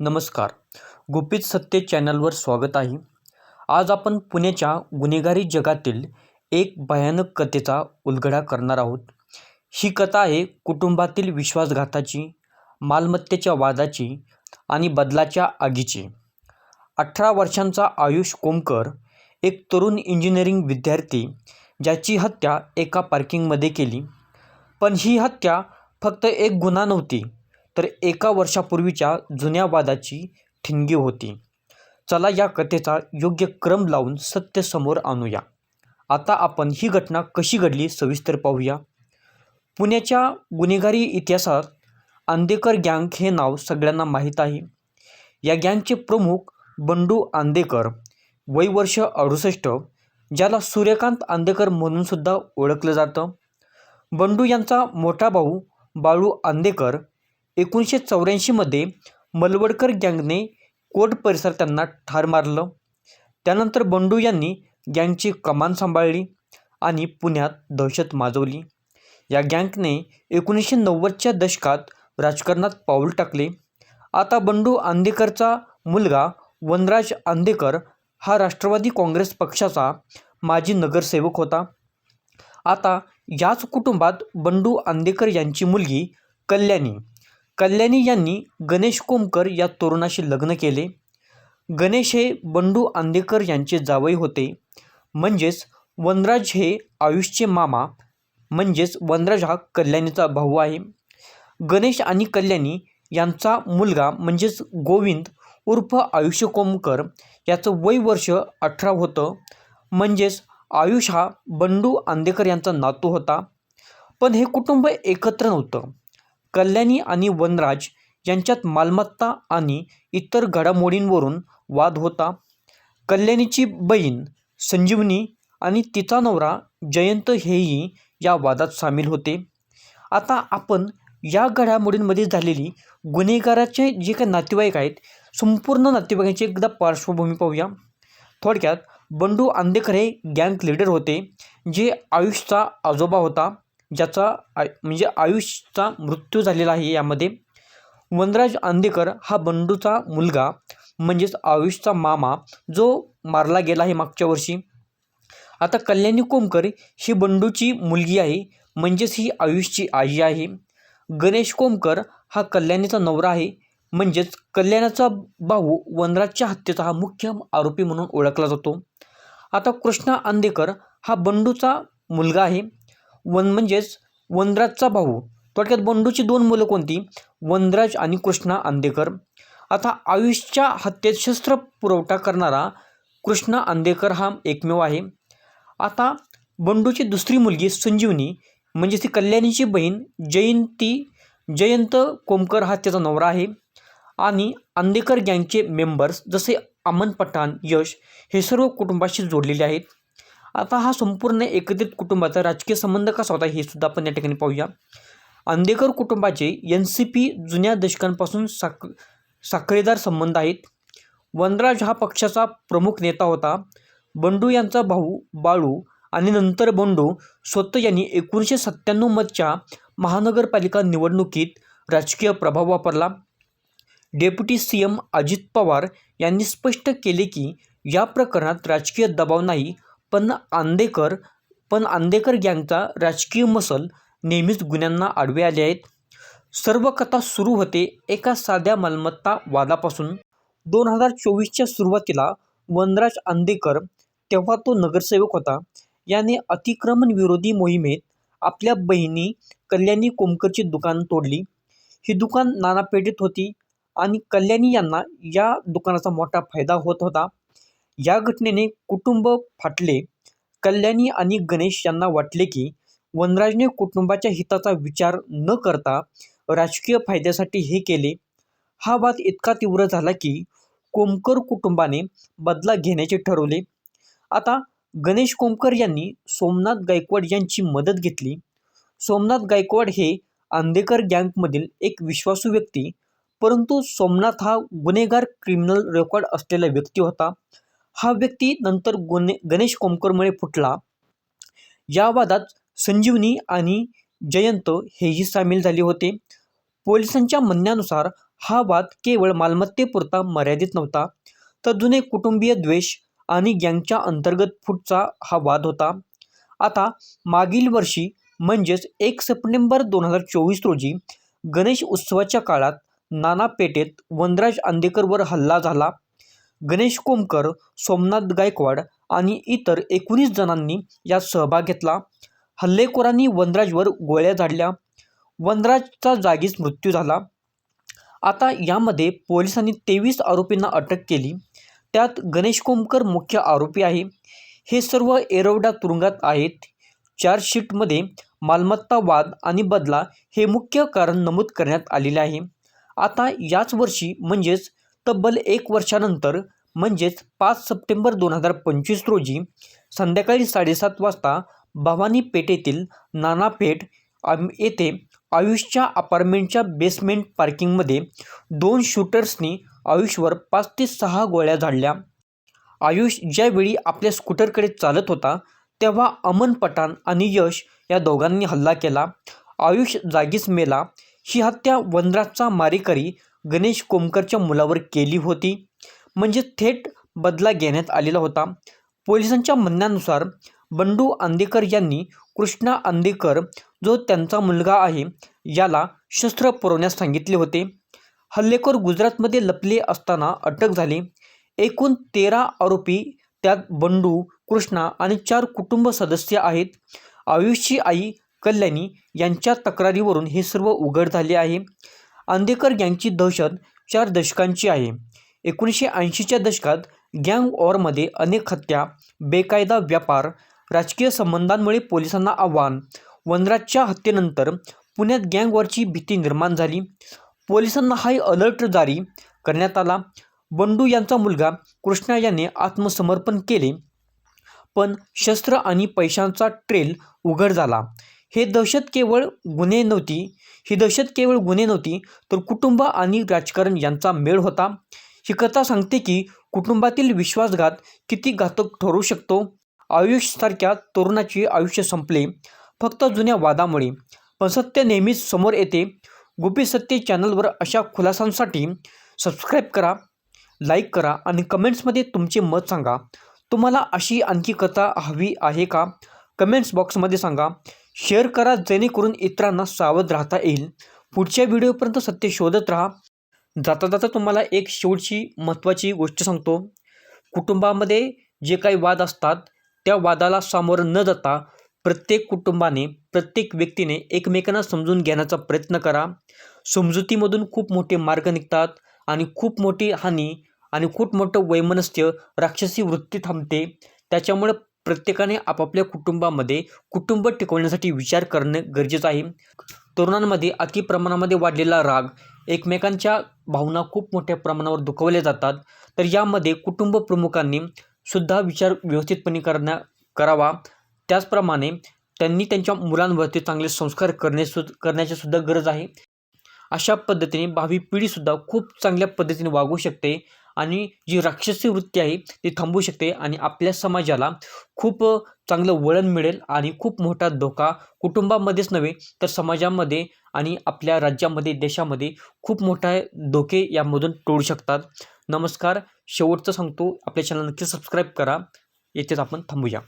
नमस्कार. गुपित सत्य चॅनलवर स्वागत आहे. आज आपण पुण्याच्या गुन्हेगारी जगातील एक भयानक कथेचा उलगडा करणार आहोत. ही कथा आहे कुटुंबातील विश्वासघाताची मालमत्तेच्या वादाची आणि बदलाच्या आगीची. अठरा वर्षांचा आयुष कोमकर एक तरुण इंजिनिअरिंग विद्यार्थी ज्याची हत्या एका पार्किंगमध्ये केली. पण ही हत्या फक्त एक गुन्हा नव्हती तर एका वर्षापूर्वीच्या जुन्या वादाची ठिणगी होती. चला या कथेचा योग्य क्रम लावून सत्य समोर आणूया. आता आपण ही घटना कशी घडली सविस्तर पाहूया. पुण्याच्या गुन्हेगारी इतिहासात आंदेकर गँग हे नाव सगळ्यांना माहीत आहे. या गँगचे प्रमुख बंडू आंदेकर वय वर्ष अडुसष्ट ज्याला सूर्यकांत आंदेकर म्हणूनसुद्धा ओळखलं जातं. बंडू यांचा मोठा भाऊ बाळू आंदेकर एकोणीसशे चौऱ्याऐंशीमध्ये मलवडकर गँगने कोर्ट परिसर त्यांना ठार मारलं. त्यानंतर बंडू यांनी गँगची कमान सांभाळली आणि पुण्यात दहशत माजवली. या गँगने एकोणीसशे नव्वदच्या दशकात राजकारणात पाऊल टाकले. आता बंडू आंदेकरचा मुलगा वनराज आंदेकर हा राष्ट्रवादी काँग्रेस पक्षाचा माजी नगरसेवक होता. आता याच कुटुंबात बंडू आंदेकर यांची मुलगी कल्याणी कल्याणी यांनी गणेश कोमकर या तरुणाशी लग्न केले. गणेश हे बंडू आंदेकर यांचे जावई होते. म्हणजेच वनराज हे आयुषचे मामा म्हणजेच वनराज हा कल्याणीचा भाऊ आहे. गणेश आणि कल्याणी यांचा मुलगा म्हणजेच गोविंद उर्फ आयुष्य कोमकर याचं वय वर्ष अठरा होतं. म्हणजेच आयुष हा बंडू आंदेकर यांचा नातू होता. पण हे कुटुंब एकत्र नव्हतं. कल्याणी आणि वनराज यांच्यात मालमत्ता आणि इतर घडामोडींवरून वाद होता. कल्याणीची बहीण संजीवनी आणि तिचा नवरा जयंत हेही या वादात सामील होते. आता आपण या घडामोडींमध्ये झालेली गुन्हेगाराचे जे काही नातेवाईक आहेत संपूर्ण नातेवाईकांची एकदा पार्श्वभूमी पाहूया. थोडक्यात बंडू आंदेकर हे गँग लीडर होते जे आयुषचा आजोबा होता. ज्याचा आय म्हणजे आयुषचा मृत्यू झालेला आहे यामध्ये. वनराज आंदेकर हा बंडूचा मुलगा म्हणजेच आयुषचा मामा जो मारला गेला आहे मागच्या वर्षी. आता कल्याणी कोमकर ही बंडूची मुलगी आहे म्हणजेच ही आयुषची आई आहे. गणेश कोमकर हा कल्याणीचा नवरा आहे म्हणजेच कल्याणाचा भाऊ वनराजच्या हत्येचा हा मुख्य आरोपी म्हणून ओळखला जातो. आता कृष्णा आंदेकर हा बंडूचा मुलगा आहे वन म्हणजेच वनराजचा भाऊ. थोडक्यात बंडूची दोन मुलं कोणती? वनराज आणि कृष्णा आंदेकर. आता आयुषच्या हत्येत शस्त्र पुरवठा करणारा कृष्णा आंदेकर हा एकमेव आहे. आता बंडूची दुसरी मुलगी संजीवनी म्हणजे ती कल्याणीची बहीण जयंती जयंत कोमकर हा त्याचा नवरा आहे. आणि आंदेकर गँगचे मेंबर्स जसे अमन पठाण यश हे सर्व कुटुंबाशी जोडलेले आहेत. आता हा संपूर्ण एकत्रित कुटुंबाचा राजकीय संबंध कसा होता हे सुद्धा आपण या ठिकाणी पाहूया. आंदेकर कुटुंबाचे एन सी पी जुन्या दशकांपासून साक साखरेदार संबंध आहेत. वनराज हा पक्षाचा प्रमुख नेता होता. बंडू यांचा भाऊ बाळू आणि नंतर बंडू स्वतः यांनी एकोणीसशे सत्त्याण्णवमधच्या महानगरपालिका निवडणुकीत राजकीय प्रभाव वापरला. Deputy C M Ajit Pawar यांनी स्पष्ट केले की या प्रकरणात राजकीय दबाव नाही पण आंदेकर पण आंदेकर गँगचा राजकीय मसल नेहमीच गुन्ह्यांना आडवे आले आहेत. सर्व कथा सुरू होते एका साध्या मालमत्ता वादापासून. दोन हजार चोवीसच्या सुरुवातीला वनराज आंदेकर तेव्हा तो नगरसेवक होता याने अतिक्रमण विरोधी मोहिमेत आपल्या बहिणी कल्याणी कोमकरची दुकान तोडली. ही दुकान नानापेठेत होती आणि कल्याणी यांना या दुकानाचा मोठा फायदा होत होता. या घटनेने कुटुंब फाटले. कल्याणी आणि गणेश यांना वाटले की वनराजने कुटुंबाच्या हिताचा विचार न करता राजकीय फायद्यासाठी हे केले. हा वाद इतका तीव्र झाला की कोमकर कुटुंबाने बदला घेण्याचे ठरवले. आता गणेश कोमकर यांनी सोमनाथ गायकवाड यांची मदत घेतली. सोमनाथ गायकवाड हे आंदेकर गँगमधील एक विश्वासू व्यक्ती परंतु सोमनाथ हा गुन्हेगार क्रिमिनल रेकॉर्ड असलेला व्यक्ती होता. हा व्यक्ती नंतर गोने गणेश कोमकरमुळे फुटला. या वादात संजीवनी आणि जयंत हेही सामील झाले होते. पोलिसांच्या म्हणण्यानुसार हा वाद केवळ मालमत्तेपुरता मर्यादित नव्हता तर जुने कुटुंबीय द्वेष आणि गँगच्या अंतर्गत फूटचा हा वाद होता. आता मागील वर्षी म्हणजेच एक सप्टेंबर दोन हजार चोवीस रोजी गणेश उत्सवाच्या काळात नाना पेठेत वनराज आंदेकरवर हल्ला झाला. गणेश कोमकर सोमनाथ गायकवाड आणि इतर एकोणीस जणांनी यात सहभाग घेतला. हल्लेखोरांनी वनराजवर गोळ्या झाडल्या. वनराजचा जागीच मृत्यू झाला. आता यामध्ये पोलिसांनी तेवीस आरोपींना अटक केली. त्यात गणेश कोमकर मुख्य आरोपी आहे. हे सर्व एरवडा तुरुंगात आहेत. चार्जशीटमध्ये मालमत्ता वाद आणि बदला हे मुख्य कारण नमूद करण्यात आलेले आहे. आता याच वर्षी म्हणजेच तब्बल एक वर्षानंतर म्हणजेच पाच सप्टेंबर दोन हजार पंचवीस रोजी संध्याकाळी साडेसात वाजता भवानी पेठेतील नानापेठ आम येथे आयुषच्या अपार्टमेंटच्या बेसमेंट पार्किंगमध्ये दोन शूटर्सनी आयुषवर पाच ते सहा गोळ्या झाडल्या. आयुष ज्यावेळी आपल्या स्कूटरकडे चालत होता तेव्हा अमन पठाण आणि यश या दोघांनी हल्ला केला. आयुष जागीच मेला. ही हत्या वनराजचा मारेकरी गणेश कोमकरच्या मुलावर केली होती. म्हणजे थेट बदला घेण्यात आलेला होता. पोलिसांच्या म्हणण्यानुसार बंडू आंदेकर यांनी कृष्णा आंदेकर जो त्यांचा मुलगा आहे याला शस्त्र पुरवण्यास सांगितले होते. हल्लेखोर गुजरातमध्ये लपले असताना अटक झाली. एकूण तेरा आरोपी त्यात बंडू कृष्णा आणि चार कुटुंब सदस्य आहेत. आयुषची आई कल्याणी यांच्या तक्रारीवरून हे सर्व उघड झाले आहे. आंदेकर गँगची दहशत चार दशकांची आहे. एकोणीसशे ऐंशीच्या दशकात गँग वॉरमध्ये अनेक हत्या बेकायदा व्यापार राजकीय संबंधांमुळे पोलिसांना आव्हान वनराजच्या हत्येनंतर पुण्यात गँग वॉरची भीती निर्माण झाली. पोलिसांना हाय अलर्ट जारी करण्यात आला. बंडू यांचा मुलगा कृष्णा याने आत्मसमर्पण केले पण शस्त्र आणि पैशांचा ट्रेल उघड झाला. हे दहशत केवळ गुन्हे नव्हती ही दहशत केवळ गुन्हे नव्हती तर कुटुंब आणि राजकारण यांचा मेळ होता. ही कथा सांगते की कुटुंबातील विश्वासघात किती घातक ठरू शकतो. आयुषसारख्या तरुणाचे आयुष्य संपले फक्त जुन्या वादामुळे. पण सत्य नेहमीच समोर येते. गुपी सत्य चॅनलवर अशा खुलासांसाठी सबस्क्राईब करा लाईक करा आणि कमेंट्समध्ये तुमचे मत सांगा. तुम्हाला अशी आणखी कथा हवी आहे का? कमेंट्स बॉक्समध्ये सांगा. शेअर करा जेणेकरून इतरांना सावध राहता येईल. पुढच्या व्हिडिओपर्यंत सत्य शोधत राहा. जाता जाता तुम्हाला एक शेवटची महत्त्वाची गोष्ट सांगतो. कुटुंबामध्ये जे काही वाद असतात त्या वादाला सामोरं न जाता प्रत्येक कुटुंबाने प्रत्येक व्यक्तीने एकमेकांना समजून घेण्याचा प्रयत्न करा. समजुतीमधून खूप मोठे मार्ग निघतात आणि खूप मोठी हानी आणि खूप मोठं वैमनस्य राक्षसी वृत्ती थांबते. त्याच्यामुळे प्रत्येकाने आपापल्या कुटुंबामध्ये कुटुंब टिकवण्यासाठी विचार करणे गरजेचं आहे. तरुणांमध्ये अति प्रमाणामध्ये वाढलेला राग एकमेकांच्या भावना खूप मोठ्या प्रमाणावर दुखवल्या जातात. तर यामध्ये कुटुंब प्रमुखांनी सुद्धा विचार व्यवस्थितपणे करण्या करावा. त्याचप्रमाणे त्यांनी त्यांच्या मुलांवरती चांगले संस्कार करणे सु करण्याची सुद्धा गरज आहे. अशा पद्धतीने भावी पिढीसुद्धा खूप चांगल्या पद्धतीने वागू शकते. आणि जी राक्षसी वृत्ती आहे ती थांबू शकते आणि आपल्या समाजाला खूप चांगलं वळण मिळेल आणि खूप मोठा धोका कुटुंबामध्येच नव्हे तर समाजामध्ये आणि आपल्या राज्यामध्ये देशामध्ये खूप मोठा धोके यामधून टोळू शकतात. नमस्कार. शेवटचं सांगतो आपल्या चॅनल नक्की सबस्क्राईब करा. येथेच आपण थांबूया.